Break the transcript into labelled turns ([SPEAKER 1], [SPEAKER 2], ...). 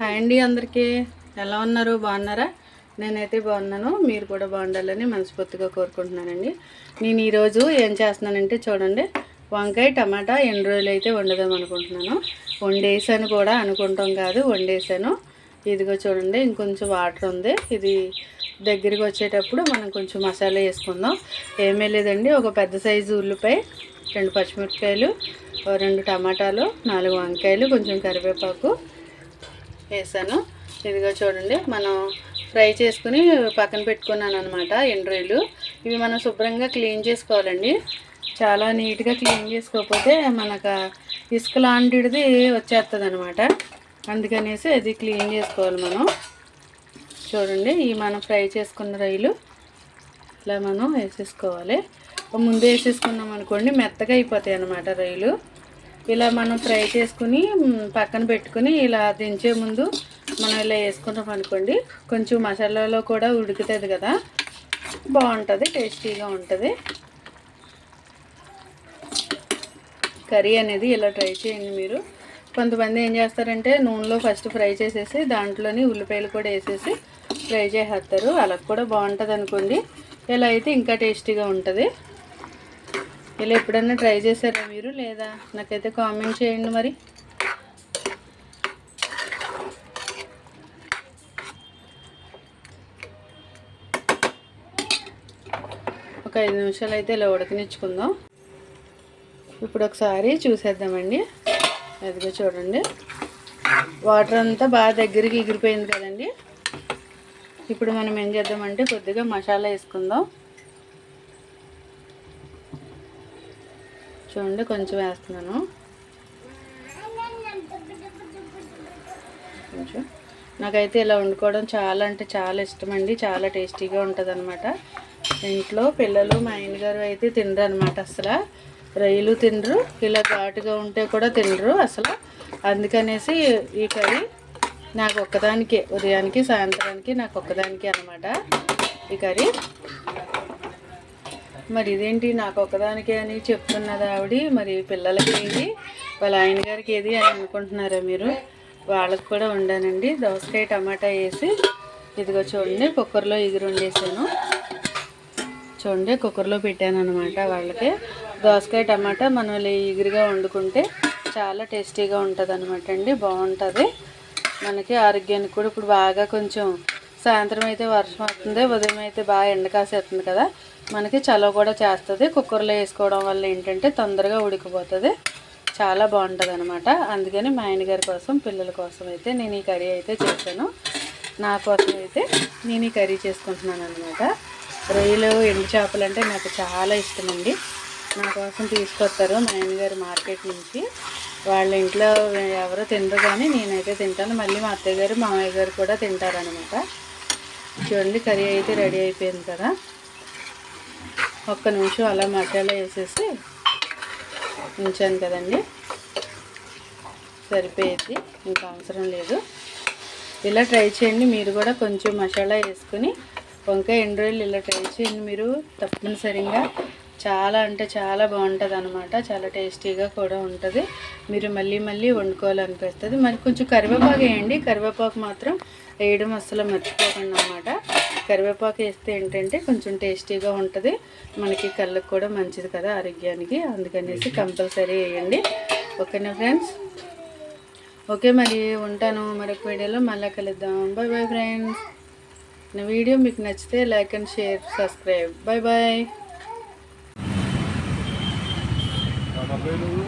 [SPEAKER 1] Hi అండి అందరికీ. ఎలా ఉన్నారు? బాగున్నారా? నేనైతే బాగున్నాను. మీరు కూడా బాగుండాలని మనస్ఫూర్తిగా కోరుకుంటున్నానండి. నేను ఈరోజు ఏం చేస్తున్నానంటే చూడండి. వంకాయ టమాటా ఎన్ని రోజులు అయితే వండుదాం అనుకుంటున్నాను. వండేసాను కూడా అనుకుంటాం కాదు వండేసాను. ఇదిగో చూడండి ఇంకొంచెం వాటర్ ఉంది. ఇది దగ్గరికి వచ్చేటప్పుడు మనం కొంచెం మసాలా వేసుకుందాం. ఏమీ లేదండి ఒక పెద్ద సైజు ఉల్లిపాయ రెండు పచ్చిమిరపకాయలు ఓ రెండు టమాటాలు నాలుగు వంకాయలు కొంచెం కరివేపాకు వేసాను. ఇదిగో చూడండి మనం ఫ్రై చేసుకుని పక్కన పెట్టుకున్నాను అనమాట ఎండ్రాయిలు. ఇవి మనం శుభ్రంగా క్లీన్ చేసుకోవాలండి. చాలా నీట్గా క్లీన్ చేసుకోకపోతే మనకు ఇసుక లాంటిది వచ్చేస్తుంది అనమాట అందుకనేసి అది క్లీన్ చేసుకోవాలి మనం. చూడండి ఈ మనం ఫ్రై చేసుకున్న రొయ్యలు ఇలా మనం వేసేసుకోవాలి. ముందు వేసేసుకున్నాం అనుకోండి మెత్తగా అయిపోతాయి అన్నమాట రొయ్యలు ఇలా మనం ఫ్రై చేసుకుని పక్కన పెట్టుకుని ఇలా దించే ముందు మనం ఇలా వేసుకున్నాం అనుకోండి. కొంచెం మసాలాలో కూడా ఉడుకుతుంది కదా. బాగుంటుంది టేస్టీగా ఉంటుంది. కర్రీ అనేది ఇలా ట్రై చేయండి మీరు. కొంతమంది ఏం చేస్తారంటే నూనెలో ఫస్ట్ ఫ్రై చేసేసి దాంట్లోని ఉల్లిపాయలు కూడా వేసేసి ఫ్రై చేసేస్తారు. అలా కూడా బాగుంటుంది అనుకోండి. ఇలా అయితే ఇంకా టేస్టీగా ఉంటుంది. ఇలా ఎప్పుడన్నా ట్రై చేశారా మీరు? లేదా నాకైతే కామెంట్ చేయండి మరి. ఒక ఐదు నిమిషాలు అయితే ఇలా ఉడకనిచ్చుకుందాం. ఇప్పుడు ఒకసారి చూసేద్దామండి. అదిగో చూడండి. వాటర్ అంతా బాగా దగ్గరికి ఎగిరిపోయింది కదండి. ఇప్పుడు మనం ఏం చేద్దామంటే కొద్దిగా మసాలా వేసుకుందాం. చూడండి కొంచెం వేస్తున్నాను. కొంచెం. నాకైతే ఇలా వండుకోవడం చాలా అంటే చాలా ఇష్టం అండి చాలా టేస్టీగా ఉంటుంది అనమాట ఇంట్లో పిల్లలు మా ఆయన గారు అయితే తినరు అనమాట అసలు. రొయ్యలు తినరు ఇలా ఘాటుగా ఉంటే కూడా తినరు అసలు. అందుకనేసి ఈ కర్రీ నాకు ఒక్కదానికే ఉదయానికి సాయంత్రానికి నాకు ఒక్కదానికి అనమాట ఈ కర్రీ. మరి ఇదేంటి నాకు ఒకదానికే అని చెప్తున్నది ఆవిడ. మరి పిల్లలకి ఏది? వాళ్ళ ఆయన గారికి ఏది అని అనుకుంటున్నారా మీరు? వాళ్ళకి కూడా వండానండి. దోసకాయ టమాటా వేసి ఇదిగో చూడండి కుక్కర్లో ఎగురు వండేసాను. చూడండి కుక్కర్లో పెట్టాను అనమాట వాళ్ళకి. దోసకాయ టమాటా మనం ఎగురుగా వండుకుంటే చాలా టేస్టీగా ఉంటుంది అనమాట అండి. బాగుంటుంది. మనకి ఆరోగ్యానికి కూడా ఇప్పుడు బాగా కొంచెం సాయంత్రం అయితే వర్షం వస్తుంది ఉదయం అయితే బాగా ఎండ కాసేస్తుంది కదా. మనకి చలవ కూడా చేస్తుంది. కుక్కర్లో వేసుకోవడం వల్ల ఏంటంటే తొందరగా ఉడికిపోతుంది. చాలా బాగుంటుంది అనమాట అందుకని మా ఆయన గారి కోసం పిల్లల కోసం అయితే నేను ఈ కర్రీ అయితే చేశాను. నా కోసం అయితే నేను ఈ కర్రీ చేసుకుంటున్నాను అనమాట రొయ్యలు ఎండు చేపలు అంటే నాకు చాలా ఇష్టమండి. నా కోసం తీసుకొస్తారు మా ఆయనగారు మార్కెట్ నుంచి. వాళ్ళ ఇంట్లో ఎవరో తినరు కానీ నేనైతే తింటాను. మళ్ళీ మా అత్తయ్య గారు మామయ్య గారు కూడా తింటారనమాట చూడండి కర్రీ అయితే రెడీ అయిపోయింది కదా. ఒక్క నిమిషం అలా మసాలా వేసేసి ఉంచాను కదండి. సరిపోయేది ఇంకా అవసరం లేదు. ఇలా ట్రై చేయండి మీరు కూడా కొంచెం మసాలా వేసుకుని వంకాయ ఎండ్రాయిల్ ఇలా ట్రై చేయండి మీరు తప్పనిసరిగా. చాలా అంటే చాలా బాగుంటుంది అనమాట చాలా టేస్టీగా కూడా ఉంటుంది. మీరు మళ్ళీ మళ్ళీ వండుకోవాలనిపిస్తుంది. మరి కొంచెం కరివేపాకు వేయండి. కరివేపాకు మాత్రం వేయడం అస్సలు మర్చిపోకండి అనమాట కరివేపాకు వేస్తే ఏంటంటే కొంచెం టేస్టీగా ఉంటుంది. మనకి కళ్ళకు కూడా మంచిది కదా ఆరోగ్యానికి. అందుకనేసి కంపల్సరీ వేయండి. ఓకేనా ఫ్రెండ్స్? ఓకే మరి ఉంటాను మరొక వీడియోలో. మళ్ళీ కలుద్దాం. Bye bye friends. నా వీడియో మీకు నచ్చితే like and share subscribe. Bye bye
[SPEAKER 2] డెబ్బై నువ్వు